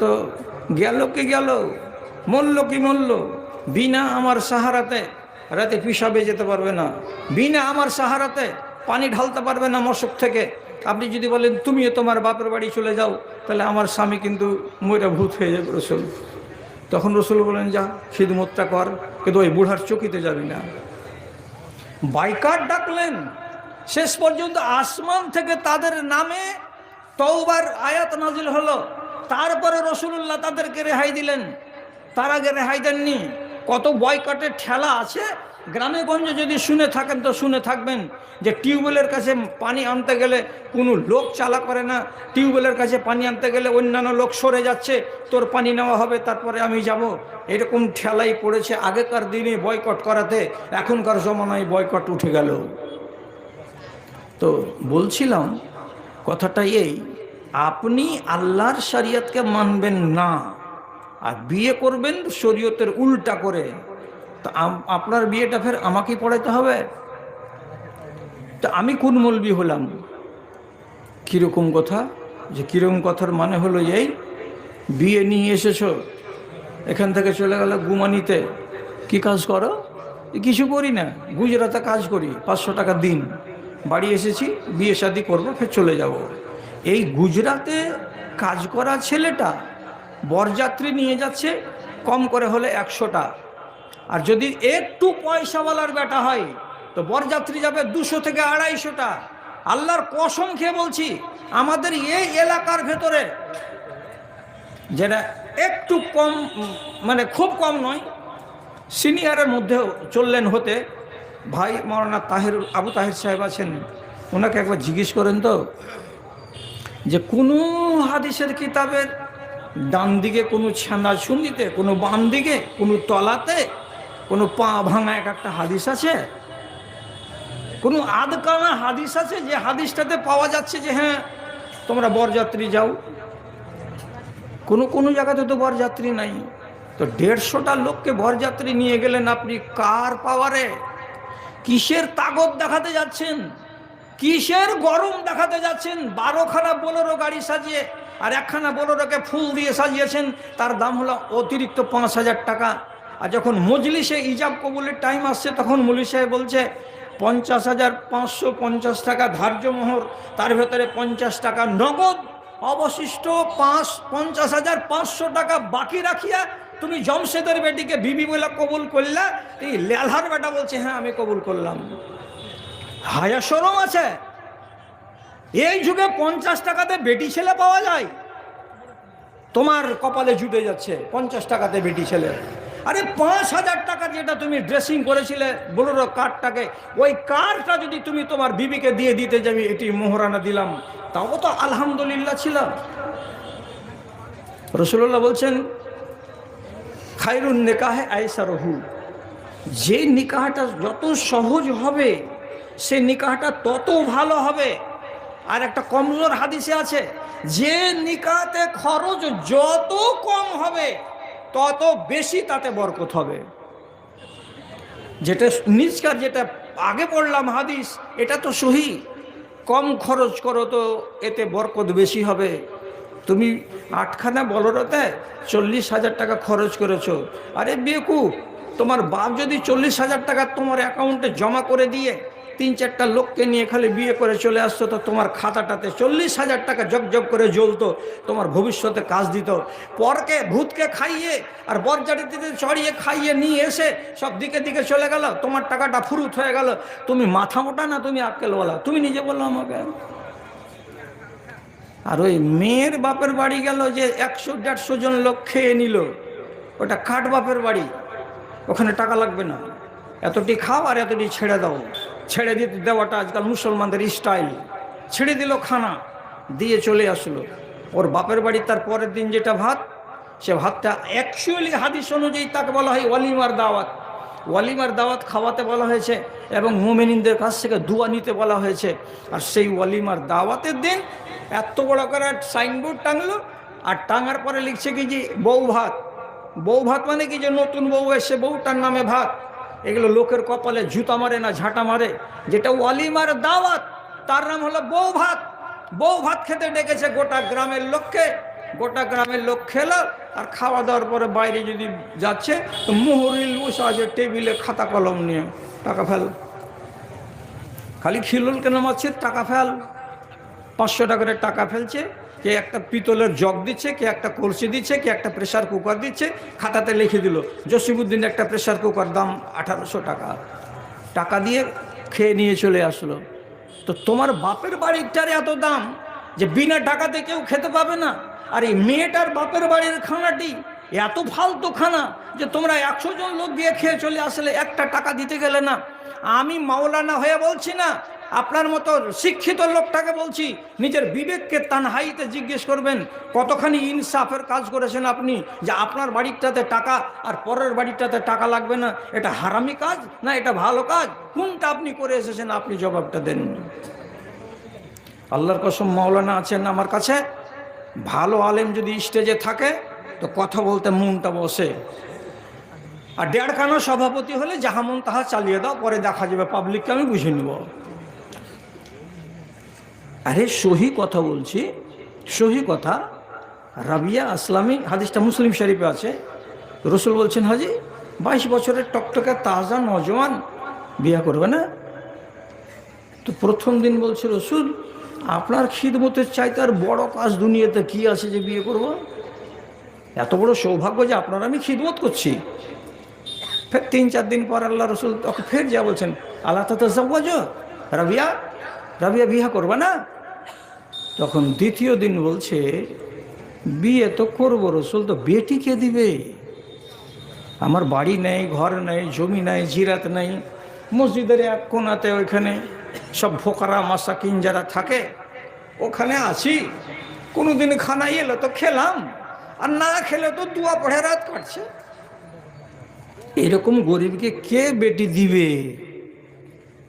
তো গেল কি গেল? মরল কি মরল? বিনা আমার সাহারাতে রাতে পিসাবে যেতে পারবে না। বিনা আমার সাহারাতে পানি ঢালতে পারবে না মশক থেকে। আপনি যদি বলেন, তুমিও তোমার বাপের বাড়ি চলে যাও, তাহলে আমার স্বামী কিন্তু ময়রা ভূত হয়ে যাবে রসুল। তখন রসুল বলেন, যা, খিদমতটা কর, কিন্তু ওই বুড়ার চকিতে যাবি না। বাইকার ডাকলেন, শেষ পর্যন্ত আসমান থেকে তাদের নামে তৌবার আয়াত নাজিল হলো। তারপরে রসুল্লাহ তাদেরকে রেহাই দিলেন। তার আগে রেহাই দেননি। কত বয়কটের ঠেলা আছে। গ্রামে গঞ্জে যদি শুনে থাকেন তো শুনে থাকবেন যে টিউবওয়েলের কাছে পানি আনতে গেলে কোনো লোক চালা করে না। টিউবওয়েলের কাছে পানি আনতে গেলে অন্যান্য লোক সরে যাচ্ছে। তোর পানি নেওয়া হবে, তারপরে আমি যাব। এরকম ঠেলাই পড়েছে আগেকার দিনে বয়কট করাতে। এখনকার জমানায় বয়কট উঠে গেল। তো বলছিলাম, কথাটা এই আপনি আল্লাহর শরিয়তকে মানবেন না। আর বিয়ে করবেন শরীয়তের উল্টা করে। তা আপনার বিয়েটা ফের আমাকেই পড়াইতে হবে? তা আমি কোন মলবি হলাম? কীরকম কথা? যে কীরকম কথার মানে হলো এই, বিয়ে নিয়ে এসেছ, এখান থেকে চলে গেল গুমানিতে, কি কাজ করো? কিছু করি না, গুজরাতে কাজ করি, পাঁচশো টাকা দিন। বাড়ি এসেছি, বিয়ে শাদি করব, ফের চলে যাব। এই গুজরাতে কাজ করা ছেলেটা বরযাত্রী নিয়ে যাচ্ছে, কম করে হলে একশোটা। আর যদি একটু পয়সাওয়ালার বেটা হয়, তো বরযাত্রী যাবে দুশো থেকে আড়াইশোটা। আল্লাহর কসম খেয়ে বলছি, আমাদের এই এলাকার ভেতরে যেটা একটু কম মানে খুব কম নয়, সিনিয়রের মধ্যেও চললেন হতে। ভাই মৌলানা তাহের আবু তাহের সাহেব আছেন, ওনাকে একবার জিজ্ঞেস করেন তো যে কোনো হাদিসের কিতাবের ডান দিকে কোনো ছানা সুন্দিতে কোনো বাম দিকে, কোনো তলাতে, কোনো পা ভাঙা এক একটা হাদিস আছে? কোনো আধকানা হাদিস আছে যে হাদিসটাতে পাওয়া যাচ্ছে যে হ্যাঁ তোমরা বরযাত্রী যাও? কোনো কোনো জায়গাতে তো বরযাত্রী নাই। তো দেড়শোটা লোককে বরযাত্রী নিয়ে গেলেন আপনি কার পাওয়ারে? কিসের তাগত দেখাতে যাচ্ছেন? কিসের গরম দেখাতে যাচ্ছেন? বারোখানা বোলেরো গাড়ি সাজিয়ে আর একখানা বোলেরোকে ফুল দিয়ে সাজিয়েছেন। তার দাম হলো অতিরিক্ত পাঁচ হাজার টাকা। আর যখন মজলিসে ইজাব কবুলের টাইম আসছে, তখন মৌলী সাহেব বলছে, পঞ্চাশ হাজার পাঁচশো পঞ্চাশ টাকা ধার্য মোহর, তার ভেতরে পঞ্চাশ টাকা নগদ। অবশিষ্ট পাঁচ, পঞ্চাশ হাজার পাঁচশো টাকা বাকি রাখিয়া তুমি জমশেদের বেটিকে বিবি বলে কবুল করলা? এই লেলহার বেটা বলছে হ্যাঁ আমি কবুল করলাম। হায়া সরম আছে। এই যুগে পঞ্চাশ টাকাতে বেটি ছেলে পাওয়া যায়। তোমার কপালে জুটে যাচ্ছে পঞ্চাশ টাকাতে বেটি ছেলে। আরে পাঁচ হাজার টাকা যেটা তুমি ড্রেসিং করেছিলে, বলোর কার্ডটাকে ওই কার্ডটা যদি তুমি তোমার বিবিকে দিয়ে দিতে যাবি এটি মোহরানা দিলাম, তাও তো আলহামদুলিল্লাহ ছিল। রসুল্লাহ বলছেন খাইরুন নিকাহে আয়সা রহু যে নিকাহটা যত সহজ হবে সে নিকাহটা তত ভালো হবে। আর একটা কমজোর হাদিসে আছে, যে নিকাতে খরচ যত কম হবে, তত বেশি তাতে বরকত হবে। যেটা নিজকার যেটা আগে পড়লাম হাদিস, এটা তো সহি। কম খরচ করো তো, এতে বরকত বেশি হবে। তুমি আটখানা বলরতে চল্লিশ হাজার টাকা খরচ করেছ। আরে বেকু তোমার বাপ যদি চল্লিশ হাজার টাকা তোমার অ্যাকাউন্টে জমা করে দিয়ে তিন চারটা লোককে নিয়ে খালি বিয়ে করে চলে আসতো, তো তোমার খাতাটাতে চল্লিশ হাজার টাকা জগ করে জ্বলতো, তোমার ভবিষ্যতে কাজ দিত। পরকে ভূতকে খাইয়ে আর বরজাটিতে চড়িয়ে খাইয়ে নিয়ে এসে সব দিকে দিকে চলে গেল, তোমার টাকাটা ফুরুত হয়ে গেল। তুমি মাথা মোটা না, তুমি আক্কেল বলা তুমি নিজে বলল আমাকে। আর ওই মেয়ের বাপের বাড়ি গেল যে একশো দেড়শো জন লোক খেয়ে নিল। ওটা কাঠ বাপের বাড়ি। ওখানে টাকা লাগবে না। এতটি খাও আর এতটি ছেড়ে দাও। ছেড়ে দিতে দেওয়াটা আজকাল মুসলমানদের স্টাইল ছেড়ে দিল খানা, দিয়ে চলে আসলো। ওর বাপের বাড়ি তার পরের দিন যেটা ভাত, সে ভাতটা অ্যাকচুয়ালি হাদিস অনুযায়ী তাকে বলা হয় ওয়ালিমার দাওয়াত। ওয়ালিমার দাওয়াত খাওয়াতে বলা হয়েছে এবং মোমেনিনদের কাছ থেকে দুয়া নিতে বলা হয়েছে। আর সেই ওয়ালিমার দাওয়াতের দিন এত বড় করে সাইনবোর্ড টাঙলো আর টাঙার পরে লিখছে কি যে বউ ভাত। বউ ভাত মানে কি যে নতুন বউ এসে বউটার নামে ভাত। এগুলো লোকের কপালে জুতা মারে না ঝাঁটা মারে। যেটা ওয়ালিমার দাওয়াত, তার নাম হলো বউ ভাত বউ ভাত খেতে ডেকেছে গোটা গ্রামের লোককে। গোটা গ্রামের লোক খেলো আর খাওয়া দাওয়ার পরে বাইরে যদি যাচ্ছে, তো মোহরিল বসে আছে টেবিলে খাতা কলম নিয়ে টাকা ফেল। খালি খিলুল কেন মারছে? টাকা ফেল। পাঁচশো টাকার টাকা ফেলছে। কে একটা পিতলের জগ দিচ্ছে, কে একটা কলসি দিচ্ছে, কে একটা প্রেশার কুকার দিচ্ছে, খাতাতে লিখে দিল জসিমুদ্দিন একটা প্রেশার কুকার দাম আঠারোশো টাকা। টাকা দিয়ে খেয়ে নিয়ে চলে আসলো। তো তোমার বাপের বাড়িটার এত দাম যে বিনা টাকাতে কেউ খেতে পাবে না। আর এই মেয়েটার বাপের বাড়ির খানাটি এত ফালতু খানা যে তোমরা একশো জন লোক দিয়ে খেয়ে চলে আসলে একটা টাকা দিতে গেলে না। আমি মাওলানা হয়ে বলছি না আপনার মতো শিক্ষিত লোকটাকে বলছি, নিজের বিবেককে তানহাইতে জিজ্ঞেস করবেন, কতখানি ইনসাফের কাজ করেছেন আপনি? যে আপনার বাড়িটাতে টাকা আর পরের বাড়িটাতে টাকা লাগবে না, এটা হারামি কাজ না এটা ভালো কাজ? কোনটা আপনি করে এসেছেন? আপনি জবাবটা দেন। আল্লাহর কসম মাওলানা আছেন আমার কাছে। ভালো আলেম যদি স্টেজে থাকে, তো কথা বলতে মনটা বসে। আর দেড়খানা সভাপতি হলে যাহা মন তাহা চালিয়ে দাও, পরে দেখা যাবে পাবলিককে আমি বুঝে নেব। আরে সহি কথা বলছি, সহি কথা। রাবিয়া আসলামী, হাদিসটা মুসলিম শরীফে আছে। রসুল বলছেন, হাজি, বাইশ বছরের টকটকে তাজা নজওয়ান বিয়া করবে না? তো প্রথম দিন বলছে রসুল, আপনার খিদমতের চাইতে আর বড় কাজ দুনিয়াতে কি আছে যে বিয়ে করব? এত বড় সৌভাগ্য যে আপনার আমি খিদমত করছি। ফের তিন চার দিন পর আল্লাহ রসুল তখন ফের যা বলছেন আল্লাহ তো রাবিয়া রাবিয়া বিয়া করবে না? তখন দ্বিতীয় দিন বলছে, বিয়ে তো করব রসুল, তো বেটি কে দিবে? আমার বাড়ি নেই, ঘর নেই, জমি নেই, জিরাত নেই, মসজিদের এক কোনাতে ওইখানে সব ফোকারা, মাসাকিন যারা থাকে, ওখানে আছি। কোনো দিন খানা এলো তো খেলাম, আর না খেলে তো দুয়া পড়ে রাত কাটছে। এরকম গরিবকে কে বেটি দিবে?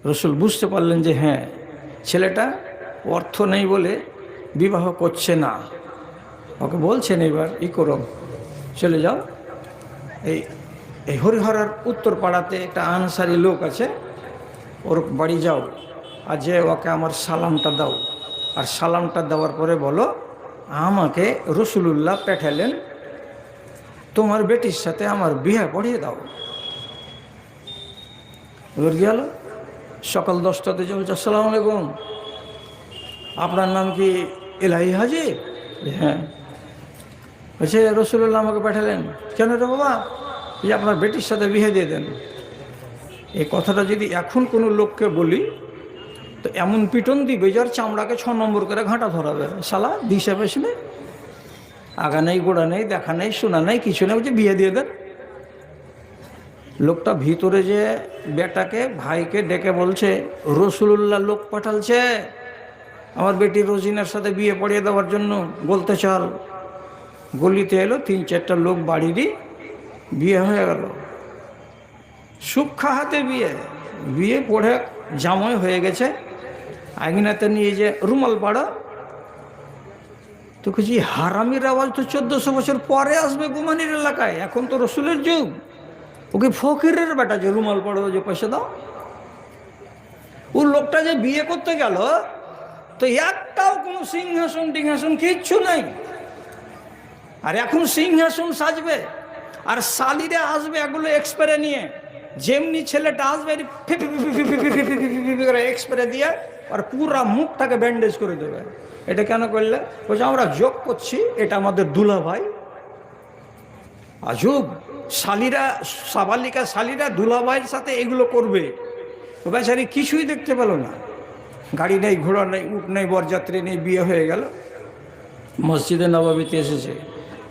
রসুল বুঝতে পারলেন যে হ্যাঁ ছেলেটা অর্থ নেই বলে বিবাহ করছে না। ওকে বলছেন এবার, ই করো, চলে যাও। এই এই হরিহরার উত্তর পাড়াতে একটা আনসারি লোক আছে, ওর বাড়ি যাও, আর যে ওকে আমার সালামটা দাও। আর সালামটা দেওয়ার পরে বলো, আমাকে রসুলুল্লাহ পেঠালেন, তোমার বেটির সাথে আমার বিয়ে পড়িয়ে দাও। এবার গেল সকাল দশটাতে যে বলছে আসসালামু আলাইকুম, আপনার নাম কি এলাহি হাজি? হ্যাঁ। বলছে রসুল্লাহ আমাকে পাঠালেন। কেন রে বাবা? যে আপনার বেটির সাথে বিয়ে দিয়ে দেন। এই কথাটা যদি এখন কোনো লোককে বলি তো এমন পিটন দিবে যার চামড়াকে ছ নম্বর করে ঘাঁটা ধরাবে। শালা দিশে পেছনে আগা নেই গোড়া নেই দেখা নেই শোনা নেই কিছু নেই বলছে বিয়ে দিয়ে দেন। লোকটা ভিতরে যে বেটাকে ভাইকে ডেকে বলছে রসুল্লাহ লোক পাঠালছে। আমার বেটি রোজিনার সাথে বিয়ে পড়িয়ে দেওয়ার জন্য বলতে চল। গলিতে এলো, তিন চারটা লোক বাড়িরই বিয়ে হয়ে গেল। সুক্ষা হাতে বিয়ে। বিয়ে পড়ে জামাই হয়ে গেছে। আগিনাতে নিয়ে যে রুমাল পাড়া। তো কিছু হারামির আওয়াজ তো চোদ্দশো বছর পরে আসবে গুমানির এলাকায়। এখন তো রসুলের যুগ। ওকে ফকিরের বেটা যে রুমাল পড়ো যে পয়সা দাও। ও লোকটা যে বিয়ে করতে গেল তো একটাও কোনো সিংহাসন টিংহাসন কিচ্ছু নাই আর এখন সিংহাসন সাজবে আর শালিরা আসবে এগুলো এক্সপারে নিয়ে যেমনি ছেলেটা আসবে এক্সপারে দিয়ে আর পুরা মুখটাকে ব্যান্ডেজ করে দেবে এটা কেন করলে বলছে আমরা যোগ করছি এটা আমাদের দুলা ভাই আজব শালিরা সাবালিকা শালিরা দুলাভাইয়ের সাথে এগুলো করবে বেচারি কিছুই দেখতে পেল না গাড়ি নেই, ঘোড়া নেই উঠ নেই, বরযাত্রী নেই, বিয়ে হয়ে গেল। মসজিদে নবাবিতে এসেছে।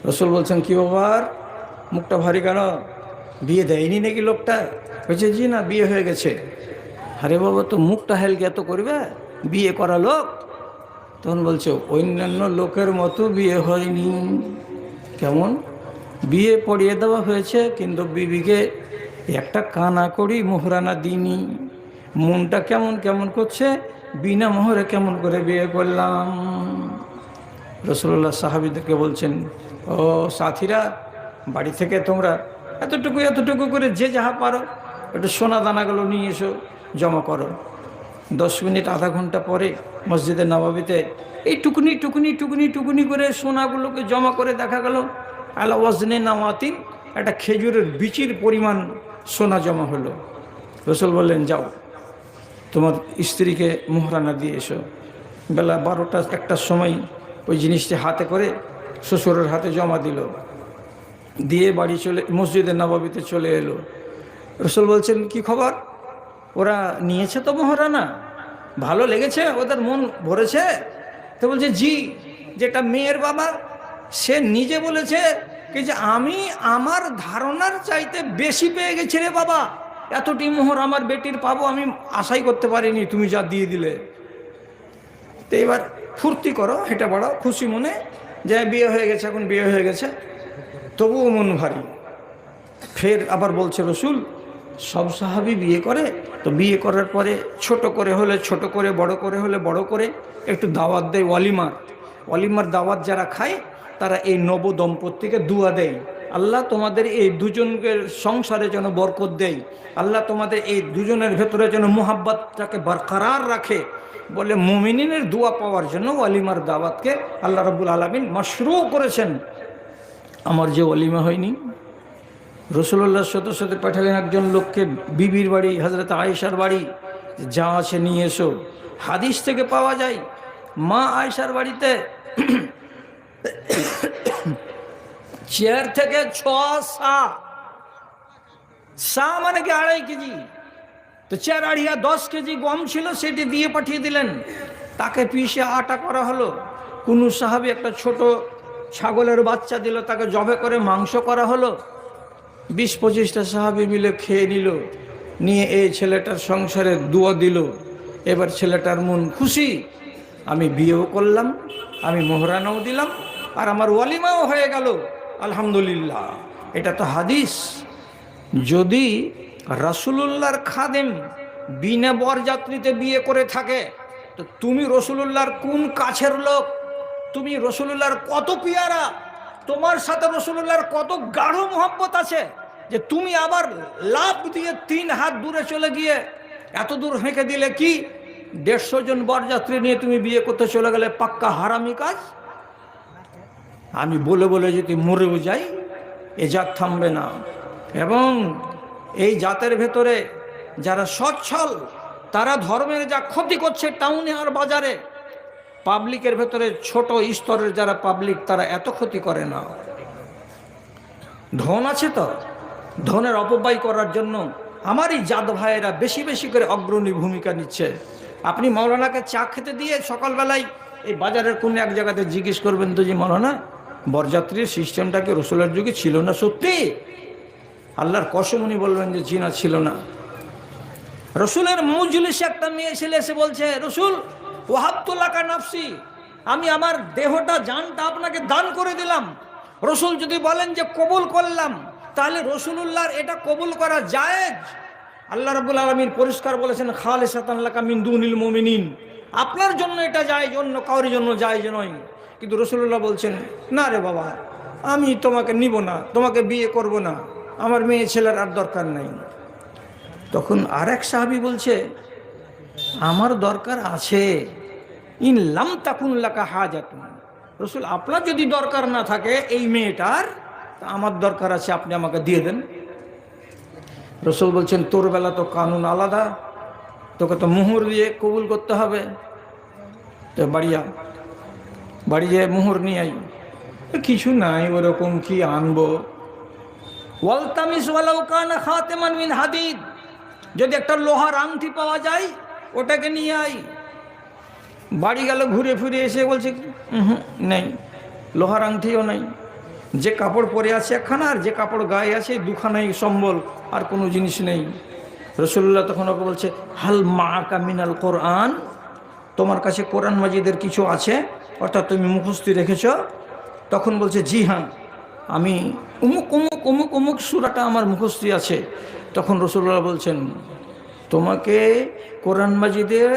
রসুল বলছেন, কি বাবার মুখটা ভারী কেন? বিয়ে দেয়নি নাকি লোকটা? বলছে, জি না, বিয়ে হয়ে গেছে। আরে বাবা, তো মুখটা হেলকে এত করবে? বিয়ে করা লোক? তখন বলছে, অন্যান্য লোকের মতো বিয়ে হয়নি। কেমন? বিয়ে পড়িয়ে দেওয়া হয়েছে, কিন্তু বিবিকে একটা কানা করি মোহরানা দিইনি। মনটা কেমন কেমন করছে? বিনা মোহরে কেমন করে বিয়ে করলাম? রসুল্লাহ সাহাবিদেরকে বলছেন, ও সাথীরা, বাড়ি থেকে তোমরা এতটুকু এতটুকু করে যে যাহা পারো, একটু সোনা দানাগুলো নিয়ে এসো, জমা করো। দশ মিনিট, আধা ঘণ্টা পরে মসজিদের নবাবিতে এই টুকুনি টুকুনি টুকুনি টুকুনি করে সোনাগুলোকে জমা করে দেখা গেল, আলা ওয়াজনে নামাতিন একটা খেজুরের বিচির পরিমাণ সোনা জমা হলো। রসুল বললেন, যাও। তোমার স্ত্রীকে মোহরানা দিয়ে এসো। বেলা বারোটা একটার সময় ওই জিনিসটি হাতে করে শ্বশুরের হাতে জমা দিল। দিয়ে বাড়ি চলে মসজিদের নবাবিতে চলে এলো। রসুল বলছেন, কি খবর? ওরা নিয়েছে তো মহারানা? ভালো লেগেছে? ওদের মন ভরেছে? তো বলছে, জি, যেটা মেয়ের বাবা, সে নিজে বলেছে কি যে, আমি আমার ধারণার চাইতে বেশি পেয়ে গেছি রে বাবা। এতটি মোহর আমার বেটির পাবো, আমি আশাই করতে পারিনি, তুমি যা দিয়ে দিলে। তো এবার ফুর্তি করো, হেঁটে বাড়াও, খুশি মনে, যে বিয়ে হয়ে গেছে, এখন বিয়ে হয়ে গেছে। তবুও মন ভারী। ফের আবার বলছে রসুল, সব সাহাবি বিয়ে করে, তো বিয়ে করার পরে ছোট করে হলে ছোট করে, বড় করে হলে বড় করে, একটু দাওয়াত দেয় ওয়ালিমার। ওয়ালিমার দাওয়াত যারা খায়, তারা এই নব দম্পতিকে দুয়া দেয়। আল্লাহ তোমাদের এই দুজনকে সংসারে যেন বরকত দেয়। আল্লাহ তোমাদের এই দুজনের ভেতরে যেন মোহাব্বতটাকে বরকরার রাখে। বলে মুমিনের দোয়া পাওয়ার জন্য ওয়ালিমার দাওয়াতকে আল্লাহ রবুল আলমিন মশরু করেছেন। আমার যে ওয়ালিমা হয়নি রসুল্লাহর সাথে সাথে পাঠালেন একজন লোককে বিবির বাড়ি হজরত আয়েশার বাড়ি, যা আছে নিয়ে এসো। হাদিস থেকে পাওয়া যায়, মা আয়েশার বাড়িতে চেয়ার থেকে ছ সা। সা মানে কি আড়াই কেজি? তো চার আড়িয়া দশ কেজি গম ছিল, সেটি দিয়ে পাঠিয়ে দিলেন। তাকে পিষে আটা করা হলো। কোনো সাহাবি একটা ছোট ছাগলের বাচ্চা দিল, তাকে জবে করে মাংস করা হলো। বিশ পঁচিশটা সাহাবি মিলে খেয়ে নিল, নিয়ে এই ছেলেটার সংসারে দুয়া দিল। এবার ছেলেটার মন খুশি, আমি বিয়েও করলাম, আমি মোহরানাও দিলাম, আর আমার ওয়ালিমাও হয়ে গেল। আলহামদুলিল্লাহ, এটা তো হাদিস। যদি রাসুলুল্লাহর খাদেম বিনা বরযাত্রীতে বিয়ে করে থাকে, তো তুমি রসুলুল্লাহর কোন কাছের লোক? তুমি রসুলুল্লাহর কত পিয়ারা? তোমার সাথে রসুলুল্লাহর কত গাঢ় মোহাব্বত আছে যে তুমি আবার লাভ দিয়ে তিন হাত দূরে চলে গিয়ে এত দূর হেঁকে দিলে কি? দেড়শো জন বরযাত্রী নিয়ে তুমি বিয়ে করতে চলে গেলে পাক্কা হারামি কাজ? আমি বলে বলে যদি মরেও যাই, এ জাত থামবে না। এবং এই জাতের ভেতরে যারা সচ্ছল, তারা ধর্মের যা ক্ষতি করছে টাউনে আর বাজারে, পাবলিকের ভেতরে ছোট স্তরের যারা পাবলিক, তারা এত ক্ষতি করে না। ধন আছে তো? ধনের অপব্যয় করার জন্য আমারই জাত ভাইয়েরা বেশি বেশি করে অগ্রণী ভূমিকা নিচ্ছে। আপনি মৌলানাকে চা খেতে দিয়ে সকালবেলায় এই বাজারের কোন এক জায়গাতে জিজ্ঞেস করবেন তো যে, মৌলানা বরযাত্রীর সিস্টেমটা কি রসুলের যুগে ছিল না? সত্যি? আল্লাহর কসমুনি বলবেন যে জিনা ছিল না। রসুলের মৌজুলিসে একটা মেয়ে ছেলে এসে বলছে, রসুল, ওয়াহাবতুল্লাকা নাফসি, আমি আমার দেহটা, জানটা আপনাকে দান করে দিলাম। রসুল যদি বলেন যে কবুল করলাম, তাহলে রসুলুল্লাহর এটা কবুল করা জায়েজ। আল্লাহ রাবুল আলমীর পরিষ্কার বলেছেন খালে সাতান্লাকা মিন্দুনিল মোমিনিন। আপনার জন্য এটা যায় অন্য কাউর জন্য যায় নয়। কিন্তু রসুল্লাহ বলছেন, না রে বাবা, আমি তোমাকে নিব না, তোমাকে বিয়ে করব না, আমার মেয়ে ছেলের আর দরকার নাই। তখন আর এক সাহাবি বলছে, আমার দরকার আছে, ইন লাম তাকুল্লাকা হাজাতুন। রসুল, আপনার যদি দরকার না থাকে এই মেয়েটার, তা আমার দরকার আছে, আপনি আমাকে দিয়ে দেন। রসুল বলছেন, তোর বেলা তো কানুন আলাদা, তোকে তো মুহুর দিয়ে কবুল করতে হবে। তো বাড়িয়া বাড়ি যেয়ে মোহর নিয়ে আই। কিছু নাই ওরকম কি আনব? মিন হাদিদ। যদি একটা লোহার আংটি পাওয়া যায় ওটাকে নিয়ে আই। বাড়ি গেল ঘুরে ফিরে এসে বলছে "উহুম, নেই লোহার আংটিও নাই। যে কাপড় পরে আছে একখানা আর যে কাপড় গায়ে আছে দুখানাই সম্বল আর কোনো জিনিস নেই। রসুল্লাহ তখন ওকে বলছে হাল মা কামিনাল কোরআন? তোমার কাছে কোরআন মাজিদের কিছু আছে? অর্থাৎ তুমি মুখস্থি রেখেছ, তখন বলছে, জি হ্যাঁ আমি উমুক উমুক উমুক উমুক সুরাটা আমার মুখস্থি আছে। তখন রসুল্লাহ বলছেন, তোমাকে কোরআন মাজিদের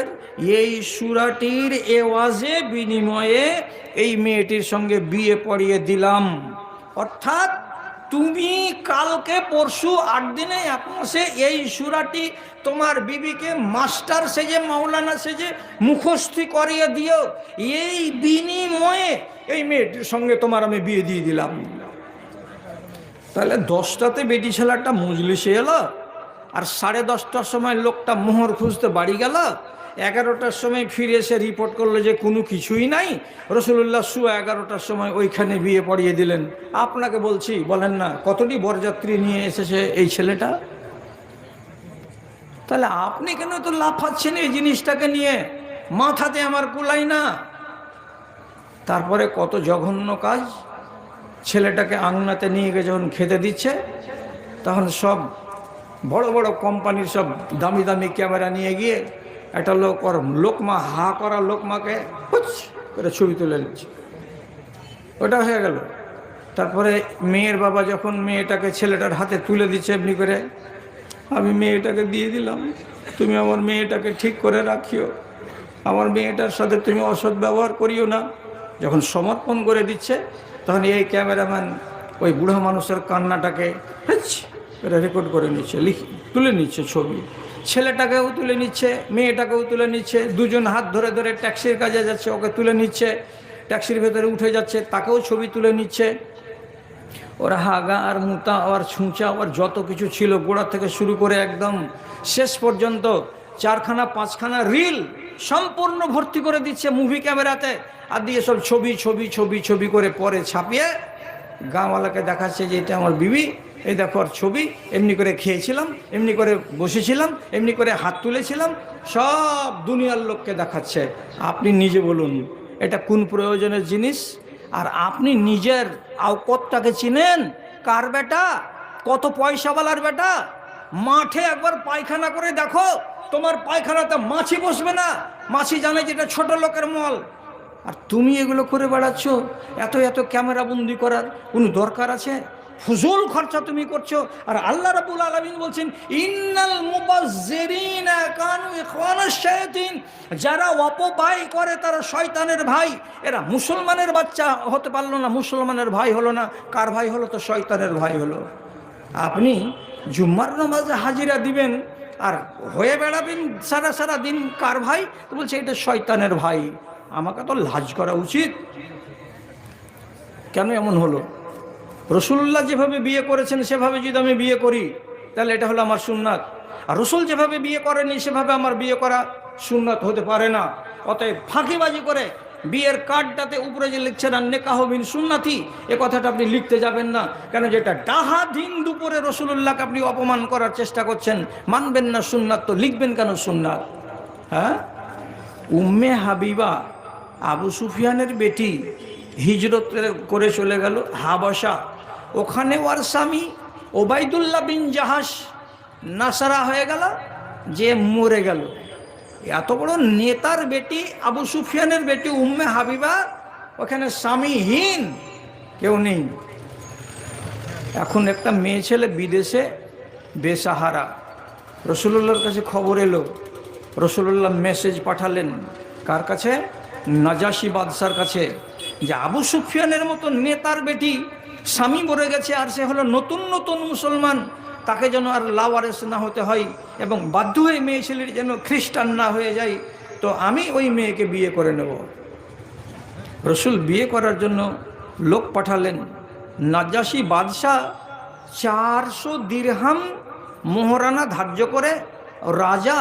এই সুরাটির এওয়াজে বিনিময়ে এই মেয়েটির সঙ্গে বিয়ে পড়িয়ে দিলাম। অর্থাৎ তুমি কালকে, পরশু আট দিনে এক মাসে এই সুরাটি তোমার বিবিকে মাস্টার সেজে, মাওলানা সেজে মুখস্থি করিয়ে দিও। এই বিনিময়ে এই মেয়েটির সঙ্গে তোমার আমি বিয়ে দিয়ে দিলাম। তাহলে দশটাতে বেটি ছেলেটা মজলিসে এলো, আর সাড়ে দশটার সময় লোকটা মোহর খুঁজতে বাড়ি গেল এগারোটার সময় ফিরে এসে রিপোর্ট করল যে কোনো কিছুই নাই। রসুল্লাহ শু এগারোটার সময় ওইখানে বিয়ে পড়িয়ে দিলেন। আপনাকে বলছি, বলেন না, কতটি বরযাত্রী নিয়ে এসেছে এই ছেলেটা? তাহলে আপনি কেন তো লাফাচ্ছেন এই জিনিসটাকে নিয়ে? মাথাতে আমার কুলাই না। তারপরে কত জঘন্য কাজ। ছেলেটাকে আংনাতে নিয়ে গিয়ে যখন খেতে দিচ্ছে, তখন সব বড় বড় কোম্পানির সব দামি দামি ক্যামেরা নিয়ে গিয়ে একটা লোক ওর লোকমা, হা করা লোকমাকে করে ছবি তুলে নিচ্ছে। ওটা হয়ে গেল। তারপরে মেয়ের বাবা যখন মেয়েটাকে ছেলেটার হাতে তুলে দিচ্ছে এমনি করে, আমি মেয়েটাকে দিয়ে দিলাম, তুমি আমার মেয়েটাকে ঠিক করে রাখিও। আমার মেয়েটার সাথে তুমি অসৎ ব্যবহার করিও না। যখন সমর্পণ করে দিচ্ছে, তখন এই ক্যামেরাম্যান ওই বুড়ো মানুষের কান্নাটাকে রেকর্ড করে নিচ্ছে, লিখ, তুলে নিচ্ছে ছবি। ছেলেটাকেও তুলে নিচ্ছে, মেয়েটাকেও তুলে নিচ্ছে, দুজন হাত ধরে ধরে ট্যাক্সির কাজে যাচ্ছে, ওকে তুলে নিচ্ছে, ট্যাক্সির ভেতরে উঠে যাচ্ছে, তাকেও ছবি তুলে নিচ্ছে। ওরা হাগা আর মুতা আর ছুঁচা আর যত কিছু ছিল গোড়া থেকে শুরু করে একদম শেষ পর্যন্ত চারখানা, পাঁচখানা রিল সম্পূর্ণ ভর্তি করে দিচ্ছে মুভি ক্যামেরাতে আর দিয়ে সব ছবি ছবি ছবি ছবি করে পরে ছাপিয়ে গাঁওয়ালাকে দেখাচ্ছে যে এটা আমার বিবি। এই দেখো আর ছবি, এমনি করে খেয়েছিলাম, এমনি করে বসেছিলাম, এমনি করে হাত তুলেছিলাম, সব দুনিয়ার লোককে দেখাচ্ছে। আপনি নিজে বলুন, এটা কোন প্রয়োজনের জিনিস? আর আপনি নিজের আওকতটাকে চিনেন? কার বেটা? কত পয়সাওয়ালার বেটা? মাঠে একবার পায়খানা করে দেখো, তোমার পায়খানাতে মাছি বসবে না। মাছি জানে যেটা ছোট লোকের মল। আর তুমি এগুলো করে বেড়াচ্ছ? এত এত ক্যামেরা বন্দি করার কোনো দরকার আছে? ফুজুল খরচা তুমি করছ। আর আল্লাহ রাবুল আলমিন বলছেন, ইন্নাল শায়াতিন। যারা অপব্যয় করে তারা শয়তানের ভাই। এরা মুসলমানের বাচ্চা হতে পারল না, মুসলমানের ভাই হলো না। কার ভাই হলো তো শয়তানের ভাই হলো। আপনি জুম্মার নামাজে হাজিরা দিবেন আর হয়ে বেড়াবেন সারা সারা দিন কার ভাই? তো বলছে, এটা শয়তানের ভাই। আমাকে তো লাজ করা উচিত। কেন এমন হলো? রসুল্লাহ যেভাবে বিয়ে করেছেন, সেভাবে যদি আমি বিয়ে করি, তাহলে এটা হলো আমার সুন্নাত। আর রসুল যেভাবে বিয়ে করেনি সেভাবে আমার বিয়ে করা সুন্নাত হতে পারে না। অতএব ফাঁকিবাজি করে বিয়ের কার্ডটাতে উপরে যে লিখছেন আর নেকাহবিন সুন্নাতি, এ কথাটা আপনি লিখতে যাবেন না। কেন যেটা ডাহা দিন দুপুরে রসুল্লাহকে আপনি অপমান করার চেষ্টা করছেন। মানবেন না সুন্নাত তো লিখবেন কেন সুন্নাত? হ্যাঁ? উম্মে হাবিবা আবু সুফিয়ানের বেটি হিজরত করে চলে গেল হাবাসা। ওখানে ওর স্বামী ওবায়দুল্লাহ বিন জাহাস নাসারা হয়ে গেল যে মরে গেল। এত বড় নেতার বেটি, আবু সুফিয়ানের বেটি, উম্মে হাবিবা, ওখানে স্বামীহীন কেউ নেই। এখন একটা মেয়ে ছেলে বিদেশে বেসাহারা। রসুল্লাহর কাছে খবর এলো। রসুল্লাহ মেসেজ পাঠালেন কার কাছে? নাজাসি বাদশার কাছে। যে আবু সুফিয়ানের মতো নেতার বেটি স্বামী মরে গেছে আর সে হলো নতুন নতুন মুসলমান। তাকে যেন আর লাওয়ারেস না হতে হয় এবং বাধ্য হয়ে মেয়ে ছেলের যেন খ্রিস্টান না হয়ে যায়, তো আমি ওই মেয়েকে বিয়ে করে নেব। রসুল বিয়ে করার জন্য লোক পাঠালেন নাজাসি বাদশাহ চারশো দিরহাম মোহরানা ধার্য করে রাজা